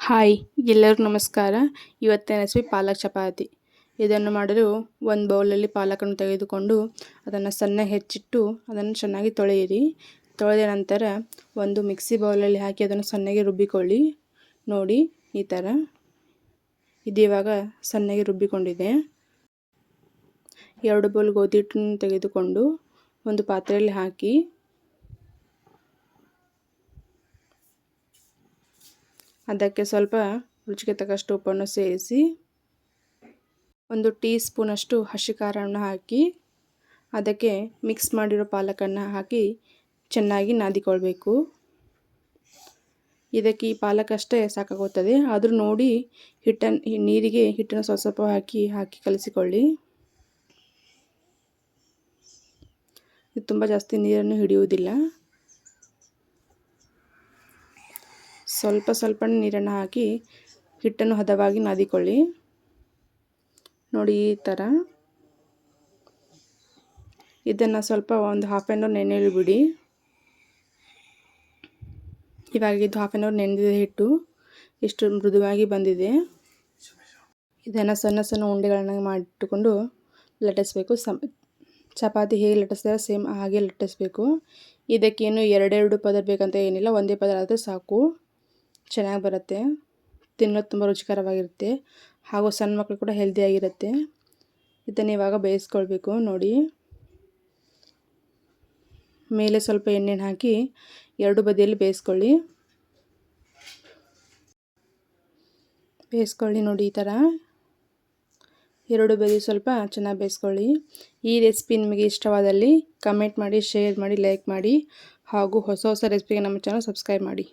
Hi, ಎಲ್ಲರಿಗೂ ನಮಸ್ಕಾರ. ಇವತ್ತಿನ ರೆಸಿಪಿ ಪಾಲಕ್ ಚಪಾತಿ. ಇದನ್ನು ಮಾಡಲು ಒಂದು ಬೌಲಲ್ಲಿ ಪಾಲಕನ್ನು ತೆಗೆದುಕೊಂಡು ಅದನ್ನು ಸಣ್ಣ ಹೆಚ್ಚಿಟ್ಟು ಅದನ್ನು ಚೆನ್ನಾಗಿ ತೊಳೆಯಿರಿ. ತೊಳೆದ ನಂತರ ಒಂದು ಮಿಕ್ಸಿ ಬೌಲಲ್ಲಿ ಹಾಕಿ ಅದನ್ನು ಸಣ್ಣಗೆ ರುಬ್ಬಿಕೊಳ್ಳಿ. ನೋಡಿ, ಈ ಥರ ಇದು ಇವಾಗ ಸಣ್ಣಗೆ ರುಬ್ಬಿಕೊಂಡಿದೆ. ಎರಡು ಬೌಲ್ ಗೋಧಿ ಹಿಟ್ಟನ್ನು ತೆಗೆದುಕೊಂಡು ಒಂದು ಪಾತ್ರೆಯಲ್ಲಿ ಹಾಕಿ ಅದಕ್ಕೆ ಸ್ವಲ್ಪ ರುಚಿಗೆ ತಕ್ಕಷ್ಟು ಉಪ್ಪನ್ನು ಸೇರಿಸಿ ಒಂದು ಟೀ ಸ್ಪೂನಷ್ಟು ಹಸಿ ಖಾರವನ್ನು ಹಾಕಿ ಅದಕ್ಕೆ ಮಿಕ್ಸ್ ಮಾಡಿರೋ ಪಾಲಕನ್ನು ಹಾಕಿ ಚೆನ್ನಾಗಿ ನಾದಿಕೊಳ್ಬೇಕು. ಇದಕ್ಕೆ ಈ ಪಾಲಕಷ್ಟೇ ಸಾಕಾಗುತ್ತದೆ. ಆದರೂ ನೋಡಿ ಹಿಟ್ಟನ್ನು ನೀರಿಗೆ ಹಿಟ್ಟನ್ನು ಸ್ವಲ್ಪ ಸ್ವಲ್ಪ ಹಾಕಿ ಹಾಕಿ ಕಲಿಸಿಕೊಳ್ಳಿ. ಇದು ತುಂಬ ಜಾಸ್ತಿ ನೀರನ್ನು ಹಿಡಿಯುವುದಿಲ್ಲ. ಸ್ವಲ್ಪ ಸ್ವಲ್ಪ ನೀರನ್ನು ಹಾಕಿ ಹಿಟ್ಟನ್ನು ಹದವಾಗಿ ನಾದಿಕೊಳ್ಳಿ. ನೋಡಿ ಈ ಥರ. ಇದನ್ನು ಸ್ವಲ್ಪ ಒಂದು ಹಾಫ್ ಆ್ಯನ್ ಅವರ್ ನೆನೆಯಲು ಬಿಡಿ. ಇವಾಗ ಇದು ಹಾಫ್ ಆ್ಯನ್ ಅವರ್ ನೆನೆದಿದೆ ಹಿಟ್ಟು ಇಷ್ಟು ಮೃದುವಾಗಿ ಬಂದಿದೆ. ಇದನ್ನು ಸಣ್ಣ ಸಣ್ಣ ಉಂಡೆಗಳನ್ನು ಮಾಡಿಟ್ಟುಕೊಂಡು ಲಟ್ಟಿಸ್ಬೇಕು. ಸಮ್, ಚಪಾತಿ ಹೇಗೆ ಲಟ್ಟಿಸ್ತಾರೆ ಸೇಮ್ ಹಾಗೆ ಲಟ್ಟಿಸ್ಬೇಕು. ಇದಕ್ಕೇನು ಎರಡೆರಡು ಪದರ ಬೇಕಂತ ಏನಿಲ್ಲ, ಒಂದೇ ಪದರ ಆದರೆ ಸಾಕು. ಚೆನ್ನಾಗಿ ಬರುತ್ತೆ. ತಿನ್ನೋದು ತುಂಬ ರುಚಿಕರವಾಗಿರುತ್ತೆ. ಹಾಗೂ ಸಣ್ಣ ಮಕ್ಕಳು ಕೂಡ ಹೆಲ್ದಿಯಾಗಿರುತ್ತೆ ಇದನ್ನು ಇವಾಗ ಬೇಯಿಸ್ಕೊಳ್ಬೇಕು ನೋಡಿ. ಮೇಲೆ ಸ್ವಲ್ಪ ಎಣ್ಣೆನ ಹಾಕಿ ಎರಡು ಬದಿಯಲ್ಲಿ ಬೇಯಿಸ್ಕೊಳ್ಳಿ. ಬೇಯಿಸ್ಕೊಳ್ಳಿ ನೋಡಿ ಈ ಥರ. ಎರಡು ಬದಿ ಸ್ವಲ್ಪ ಚೆನ್ನಾಗಿ ಬೇಯಿಸ್ಕೊಳ್ಳಿ. ಈ ರೆಸಿಪಿ ನಿಮಗೆ ಇಷ್ಟವಾದಲ್ಲಿ ಕಮೆಂಟ್ ಮಾಡಿ ಶೇರ್ ಮಾಡಿ ಲೈಕ್ ಮಾಡಿ ಹಾಗೂ ಹೊಸ ಹೊಸ ರೆಸಿಪಿಗೆ ನಮ್ಮ ಚಾನಲ್ ಸಬ್ಸ್ಕ್ರೈಬ್ ಮಾಡಿ.